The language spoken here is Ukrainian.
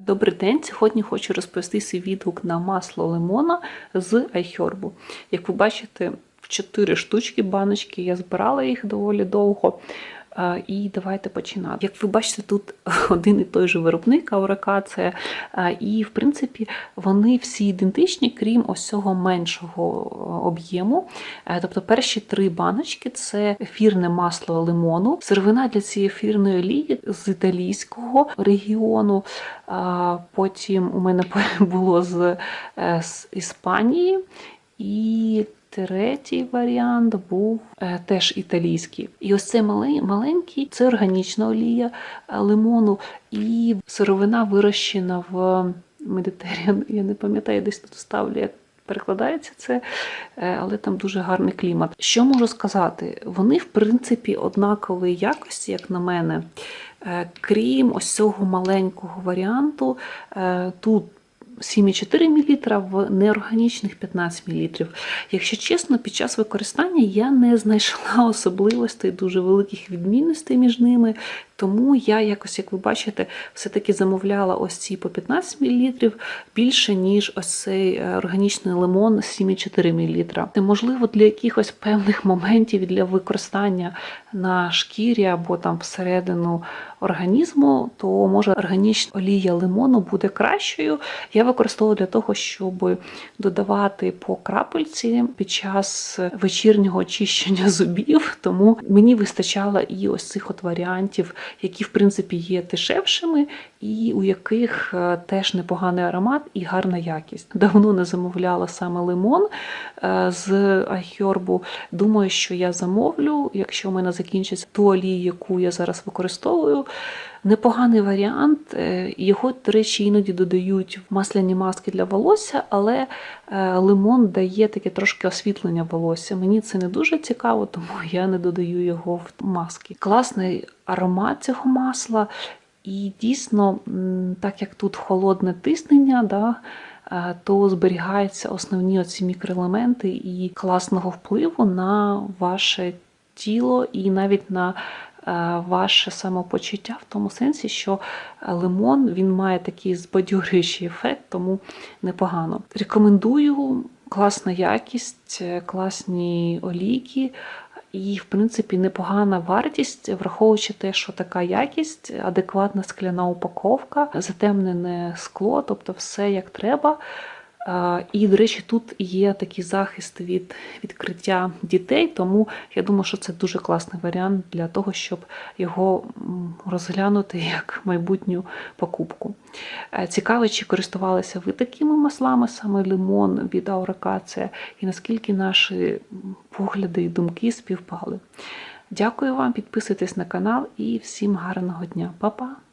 Добрий день! Сьогодні хочу розповісти свій відгук на масло лимона з iHerb. Як ви бачите, 4 штучки баночки я збирала їх доволі довго. І давайте починати. Як ви бачите, тут один і той же виробник ауракація, Е, і в принципі вони всі ідентичні, крім ось цього меншого е, об'єму. Е, Тобто перші три баночки це ефірне масло лимону, сировина для цієї ефірної олії з італійського регіону. Потім у мене було з, е, з Іспанії. І третій варіант був е, теж італійський. І ось цей маленький це органічна олія е, лимону, і сировина вирощена в Медитеріан. Я не пам'ятаю, десь тут ставлю. як Перекладається це, е, але там дуже гарний клімат. Що можу сказати? Вони, в принципі, однакової якості, як на мене, Е, крім ось цього маленького варіанту. Е, Тут 7,4 мл, в неорганічних 15 мл. Якщо чесно, під час використання я не знайшла особливостей дуже великих відмінностей між ними. Тому я якось, як ви бачите, все-таки замовляла ось ці по 15 мл більше, ніж ось цей е, органічний лимон 7,4 мл. Можливо, для якихось певних моментів для використання на шкірі або там всередину організму, то може органічна олія лимону буде кращою. Я використовую для того, щоб додавати по крапельці під час вечірнього очищення зубів. Тому мені вистачало і ось цих от варіантів, які в принципі є дешевшими, і у яких е, теж непоганий аромат і гарна якість. Давно не замовляла саме лимон е, з айхербу. Думаю, що я замовлю, якщо в мене закінчиться ту олію, яку я зараз використовую. Непоганий варіант. Е, Його, до речі, іноді додають в масляні маски для волосся, але е, лимон дає таке трошки освітлення волосся. Мені це не дуже цікаво, тому я не додаю його в маски. Класний аромат цього масла. І дійсно, так як тут холодне тиснення, да, е, то зберігаються основні оці мікроелементи і класного впливу на ваше тіло і навіть на ваше самопочуття в тому сенсі, що е, лимон він має такий збадьорюючий ефект, тому непогано. Рекомендую класна якість, е, класні олійки. І, в принципі, непогана вартість, враховуючи те, що така якість, адекватна скляна упаковка, затемнене скло, тобто все як треба. І, до речі, тут є такий захист від відкриття дітей, тому я думаю, що це дуже класний варіант для того, щоб його розглянути як майбутню покупку. Е, Цікаво, чи користувалися ви такими маслами, саме лимон від Ауракація, і наскільки наші погляди і думки співпали. Дякую вам, підписуйтесь на канал і всім гарного дня. Па-па!